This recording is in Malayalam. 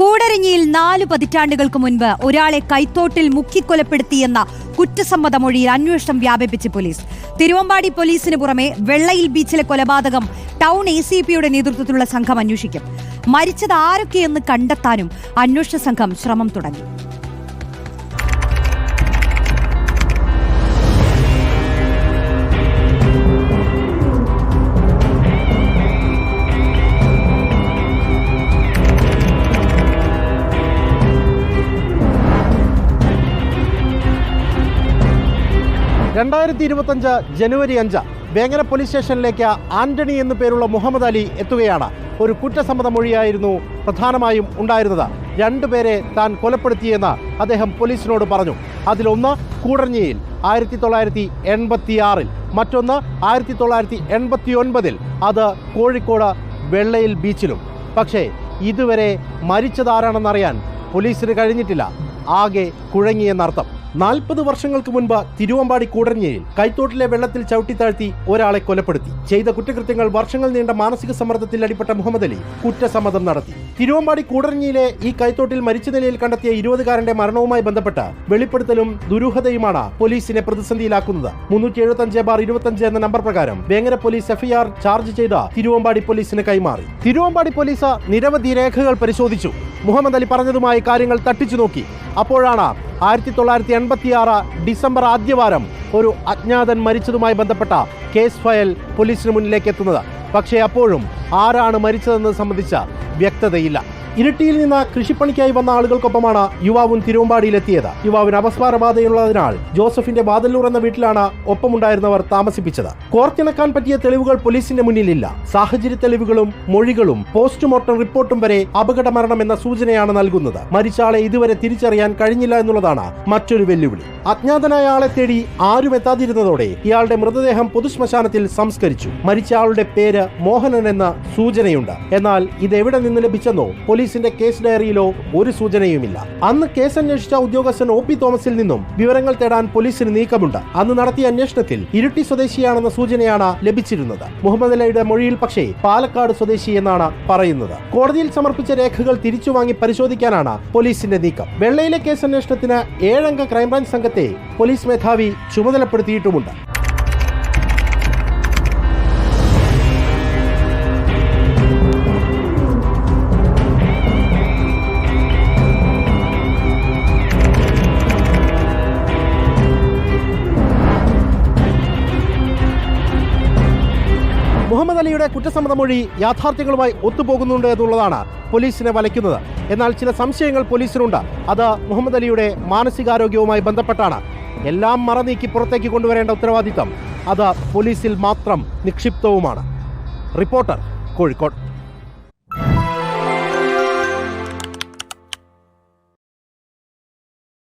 കൂടരഞ്ഞിയിൽ നാല് പതിറ്റാണ്ടുകൾക്ക് മുൻപ് ഒരാളെ കൈത്തോട്ടിൽ മുക്കിക്കൊലപ്പെടുത്തിയെന്ന കുറ്റസമ്മതമൊഴിയിൽ അന്വേഷണം വ്യാപിപ്പിച്ച് പോലീസ്. തിരുവമ്പാടി പോലീസിന് പുറമെ വെള്ളയിൽ ബീച്ചിലെ കൊലപാതകം ടൗൺ എ സി പിയുടെ നേതൃത്വത്തിലുള്ള സംഘം അന്വേഷിക്കും. മരിച്ചത് ആരൊക്കെയെന്ന് കണ്ടെത്താനും അന്വേഷണ സംഘം ശ്രമം തുടങ്ങി. രണ്ടായിരത്തി ഇരുപത്തഞ്ച് ജനുവരി അഞ്ച് വേങ്ങര പോലീസ് സ്റ്റേഷനിലേക്ക് ആന്റണി എന്നു പേരുള്ള മുഹമ്മദ് അലി എത്തുകയാണ്. ഒരു കുറ്റസമ്മത മൊഴിയായിരുന്നു പ്രധാനമായും ഉണ്ടായിരുന്നത്. രണ്ടുപേരെ താൻ കൊലപ്പെടുത്തിയെന്ന് അദ്ദേഹം പോലീസിനോട് പറഞ്ഞു. അതിലൊന്ന് കൂടഞ്ഞിയിൽ ആയിരത്തി തൊള്ളായിരത്തി എൺപത്തിയാറിൽ മറ്റൊന്ന് ആയിരത്തി തൊള്ളായിരത്തി എൺപത്തി ഒൻപതിൽ അത് കോഴിക്കോട് വെള്ളയിൽ ബീച്ചിലും. പക്ഷേ ഇതുവരെ മരിച്ചതാരാണെന്നറിയാൻ പോലീസിന് കഴിഞ്ഞിട്ടില്ല. ആകെ കുഴങ്ങിയെന്നർത്ഥം. നാൽപ്പത് വർഷങ്ങൾക്ക് മുൻപ് തിരുവമ്പാടി കൂടഞ്ഞയിൽ കൈത്തോട്ടിലെ വെള്ളത്തിൽ ചവിട്ടിത്താഴ്ത്തി ഒരാളെ കൊലപ്പെടുത്തി. ചെയ്ത കുറ്റകൃത്യങ്ങൾ വർഷങ്ങൾ നീണ്ട മാനസിക സമ്മർദ്ദത്തിൽ അടിപ്പെട്ട മുഹമ്മദ് അലി കുറ്റസമ്മതം നടത്തി. തിരുവമ്പാടി കൂടഞ്ഞയിലെ ഈ കൈത്തോട്ടിൽ മരിച്ച നിലയിൽ കണ്ടെത്തിയ ഇരുപതുകാരന്റെ മരണവുമായി ബന്ധപ്പെട്ട് വെളിപ്പെടുത്തലും ദുരൂഹതയുമാണ് പോലീസിനെ പ്രതിസന്ധിയിലാക്കുന്നത്. മുന്നൂറ്റി എഴുപത്തഞ്ച് ബാർ ഇരുപത്തി എന്ന നമ്പർ പ്രകാരം വേങ്ങര പോലീസ് എഫ്ഐആർ ചാർജ് ചെയ്ത തിരുവമ്പാടി പോലീസിന് കൈമാറി. തിരുവമ്പാടി പോലീസ് നിരവധി രേഖകൾ പരിശോധിച്ചു. മുഹമ്മദ് അലി പറഞ്ഞതുമായി കാര്യങ്ങൾ തട്ടിച്ചു നോക്കി. അപ്പോഴാണ് ആയിരത്തി തൊള്ളായിരത്തി എൺപത്തി ആറ് ഡിസംബർ ആദ്യവാരം ഒരു അജ്ഞാതൻ മരിച്ചതുമായി ബന്ധപ്പെട്ട കേസ് ഫയൽ പോലീസിന് മുന്നിലേക്ക് എത്തുന്നത്. പക്ഷേ അപ്പോഴും ആരാണ് മരിച്ചതെന്ന് സംബന്ധിച്ച വ്യക്തതയില്ല. ഇരിട്ടിയിൽ നിന്ന് കൃഷിപ്പണിക്കായി വന്ന ആളുകൾക്കൊപ്പമാണ് യുവാവും തിരുവമ്പാടിയിലെത്തിയത്. യുവാവിന് അപസ്മാരബാധയുള്ളതിനാൽ ജോസഫിന്റെ ബാദല്ലൂർ എന്ന വീട്ടിലാണ് ഒപ്പമുണ്ടായിരുന്നവർ താമസിപ്പിച്ചത്. കോർത്തിണക്കാൻ പറ്റിയ തെളിവുകൾ പോലീസിന്റെ മുന്നിലില്ല. സാഹചര്യ തെളിവുകളും മൊഴികളും പോസ്റ്റ്മോർട്ടം റിപ്പോർട്ടും വരെ അപകട മരണം എന്ന സൂചനയാണ് നൽകുന്നത്. മരിച്ച ആളെ ഇതുവരെ തിരിച്ചറിയാൻ കഴിഞ്ഞില്ല എന്നുള്ളതാണ് മറ്റൊരു വെല്ലുവിളി. അജ്ഞാതനായ ആളെ തേടി ആരും എത്താതിരുന്നതോടെ ഇയാളുടെ മൃതദേഹം പൊതുശ്മശാനത്തിൽ സംസ്കരിച്ചു. മരിച്ച ആളുടെ പേര് മോഹനൻ എന്ന സൂചനയുണ്ട്. എന്നാൽ ഇത് എവിടെ നിന്ന് ലഭിച്ചെന്നോ പോലീസിന്റെ കേസ് ഡയറിയിലോ ഒരു സൂചനയുമില്ല. അന്ന് കേസ് അന്വേഷിച്ച ഉദ്യോഗസ്ഥൻ ഒ പി തോമസിൽ നിന്നും വിവരങ്ങൾ തേടാൻ പോലീസിന് നീക്കമുണ്ട്. അന്ന് നടത്തിയ അന്വേഷണത്തിൽ ഇരുട്ടി സ്വദേശിയാണെന്ന സൂചനയാണ് ലഭിച്ചിരുന്നത്. മുഹമ്മദ് അലയുടെ മൊഴിയിൽ പക്ഷേ പാലക്കാട് സ്വദേശി എന്നാണ് പറയുന്നത്. കോടതിയിൽ സമർപ്പിച്ച രേഖകൾ തിരിച്ചു വാങ്ങി പരിശോധിക്കാനാണ് പോലീസിന്റെ നീക്കം. വെള്ളയിലെ കേസ് അന്വേഷണത്തിന് ഏഴംഗ ക്രൈംബ്രാഞ്ച് സംഘത്തെ പോലീസ് മേധാവി ചുമതലപ്പെടുത്തിയിട്ടുമുണ്ട്. മുഹമ്മദ് അലിയുടെ കുറ്റസമ്മത മൊഴി യാഥാർത്ഥ്യങ്ങളുമായി ഒത്തുപോകുന്നുണ്ട് എന്നുള്ളതാണ് പോലീസിനെ വലയ്ക്കുന്നത്. എന്നാൽ ചില സംശയങ്ങൾ പോലീസിനുണ്ട്. അത് മുഹമ്മദ് അലിയുടെ മാനസികാരോഗ്യവുമായി ബന്ധപ്പെട്ടാണ്. എല്ലാം മറനീക്കി പുറത്തേക്ക് കൊണ്ടുവരേണ്ട ഉത്തരവാദിത്തം. അത് പോലീസിൽ മാത്രം നിക്ഷിപ്തവുമാണ്. റിപ്പോർട്ടർ കോഴിക്കോട്.